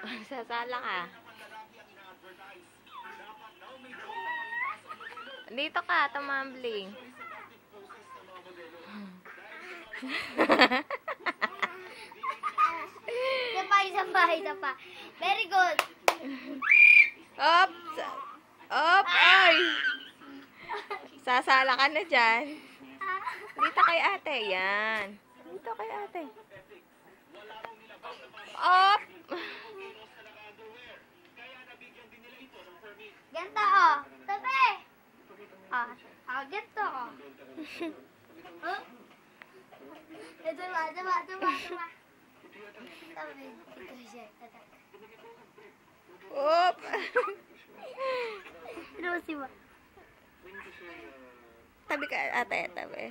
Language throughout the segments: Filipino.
Sasala ka. Dito ka, tumambling. Isa pa, isa pa, isa pa. Very good. Op! Op! Ay! Sasala ka na dyan. Dito kay ate. Yan. Dito kay ate. Op! Ganto, oh. Tabi. Ah, ah, ganto, oh. Huh? Ito ba, ito ba, ito ba, ito ba. Tabi, ito siya. Tabi. Op! Ito ba si ba? Tabi ka ate. Tabi.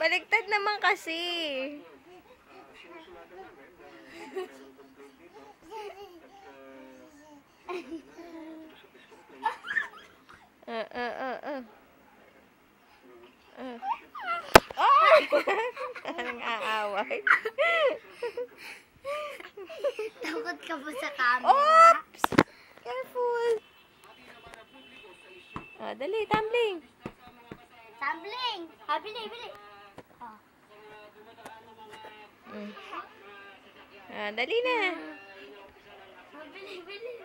Baligtad naman kasi. Uh, uh, uh, uh. Uh. Ay! Parang aaway. Takot ka ba sa camera? Oops! Careful! Ah, dali, tumbling. Tumbling. Ah, bili, Ah, dali na. Ah, bili, bili.